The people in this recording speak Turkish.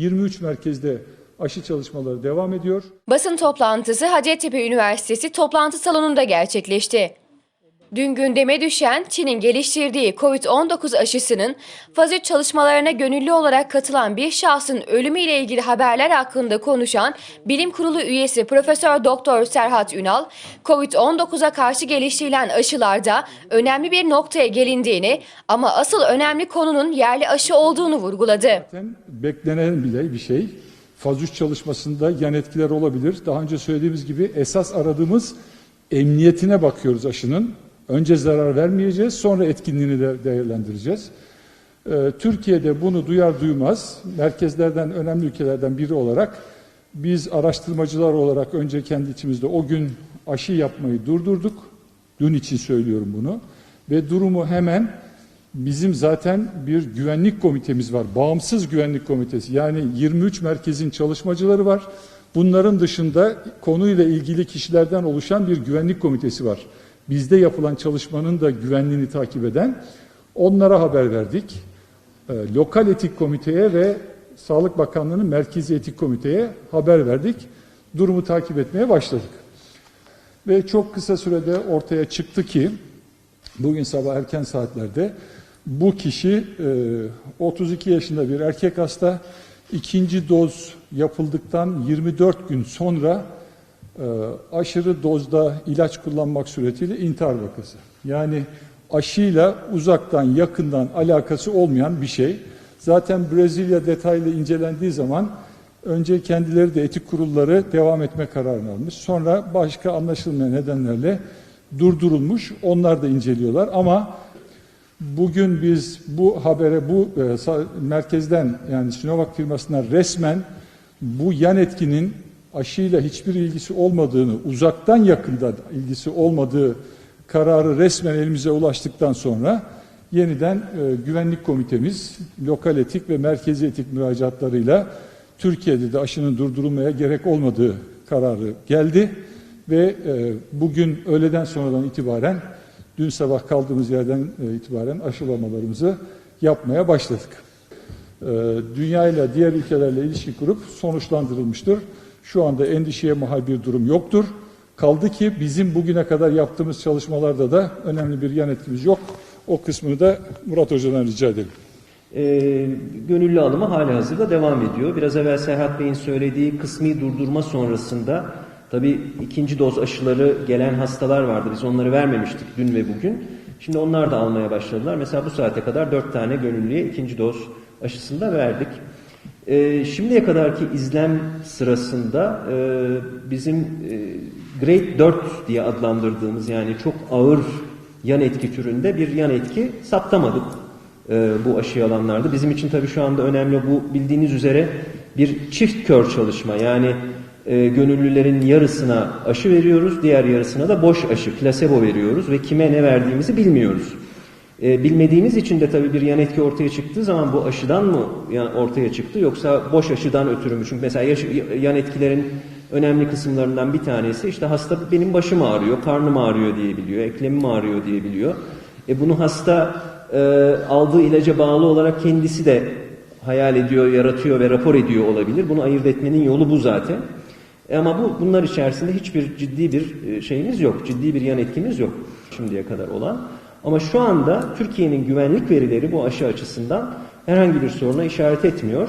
23 merkezde aşı çalışmaları devam ediyor. Basın toplantısı Hacettepe Üniversitesi toplantı salonunda gerçekleşti. Dün gündeme düşen Çin'in geliştirdiği COVID-19 aşısının faz 3 çalışmalarına gönüllü olarak katılan bir şahsın ölümüyle ilgili haberler hakkında konuşan Bilim Kurulu üyesi Profesör Doktor Serhat Ünal, COVID-19'a karşı geliştirilen aşılarda önemli bir noktaya gelindiğini ama asıl önemli konunun yerli aşı olduğunu vurguladı. Zaten beklenen bile bir şey. Faz 3 çalışmasında yan etkiler olabilir. Daha önce söylediğimiz gibi esas aradığımız emniyetine bakıyoruz aşının. Önce zarar vermeyeceğiz, sonra etkinliğini de değerlendireceğiz. Ee, Türkiye'de bunu duyar duymaz, merkezlerden, önemli ülkelerden biri olarak biz araştırmacılar olarak önce kendi içimizde o gün aşı yapmayı durdurduk. Dün için söylüyorum bunu. Ve durumu hemen bizim zaten bir güvenlik komitemiz var. Bağımsız güvenlik komitesi. Yani 23 merkezin çalışmacıları var. Bunların dışında konuyla ilgili kişilerden oluşan bir güvenlik komitesi var. Bizde yapılan çalışmanın da güvenliğini takip eden onlara haber verdik. Ee, lokal etik komiteye ve Sağlık Bakanlığı'nın merkezi etik komiteye haber verdik. Durumu takip etmeye başladık. Ve çok kısa sürede ortaya çıktı ki bugün sabah erken saatlerde bu kişi e, 32 yaşında bir erkek hasta ikinci doz yapıldıktan 24 gün sonra e, aşırı dozda ilaç kullanmak suretiyle intihar vakası. Yani aşıyla uzaktan yakından alakası olmayan bir şey. Zaten Brezilya detaylı incelendiği zaman önce kendileri de etik kurulları devam etme kararını almış. Sonra başka anlaşılmayan nedenlerle durdurulmuş. Onlar da inceliyorlar ama bugün biz bu habere bu e, merkezden yani Sinovac firmasından resmen bu yan etkinin aşıyla hiçbir ilgisi olmadığını, uzaktan yakından ilgisi olmadığı kararı resmen elimize ulaştıktan sonra yeniden e, güvenlik komitemiz lokal etik ve merkezi etik müracaatlarıyla Türkiye'de de aşının durdurulmaya gerek olmadığı kararı geldi ve e, bugün öğleden sonradan itibaren dün sabah kaldığımız yerden e, itibaren aşılamalarımızı yapmaya başladık. E, Dünya ile diğer ülkelerle ilişki kurup sonuçlandırılmıştır. Şu anda endişeye mahal bir durum yoktur. Kaldı ki bizim bugüne kadar yaptığımız çalışmalarda da önemli bir yan etkimiz yok. O kısmını da Murat Hoca'dan rica edelim. E, gönüllü alımı hali hazırda devam ediyor. Biraz evvel Serhat Bey'in söylediği kısmi durdurma sonrasında tabii ikinci doz aşıları gelen hastalar vardı. Biz onları vermemiştik dün ve bugün. Şimdi onlar da almaya başladılar. Mesela bu saate kadar dört tane gönüllüye ikinci doz aşısını da verdik. E, şimdiye kadarki izlem sırasında e, bizim e, grade 4 diye adlandırdığımız yani çok ağır yan etki türünde bir yan etki saptamadık e, bu aşıyı alanlarda. Bizim için tabii şu anda önemli bu bildiğiniz üzere bir çift kör çalışma. Yani e, gönüllülerin yarısına aşı veriyoruz, diğer yarısına da boş aşı, plasebo veriyoruz ve kime ne verdiğimizi bilmiyoruz. E, bilmediğimiz için de tabii bir yan etki ortaya çıktığı zaman bu aşıdan mı ortaya çıktı yoksa boş aşıdan ötürü mü? Çünkü mesela yaş- yan etkilerin önemli kısımlarından bir tanesi işte hasta benim başım ağrıyor, karnım ağrıyor diyebiliyor, eklemim ağrıyor diyebiliyor. E bunu hasta e, aldığı ilaca bağlı olarak kendisi de hayal ediyor, yaratıyor ve rapor ediyor olabilir. Bunu ayırt etmenin yolu bu zaten. E ama bu bunlar içerisinde hiçbir ciddi bir e, şeyimiz yok. Ciddi bir yan etkimiz yok şimdiye kadar olan. Ama şu anda Türkiye'nin güvenlik verileri bu aşı açısından herhangi bir soruna işaret etmiyor.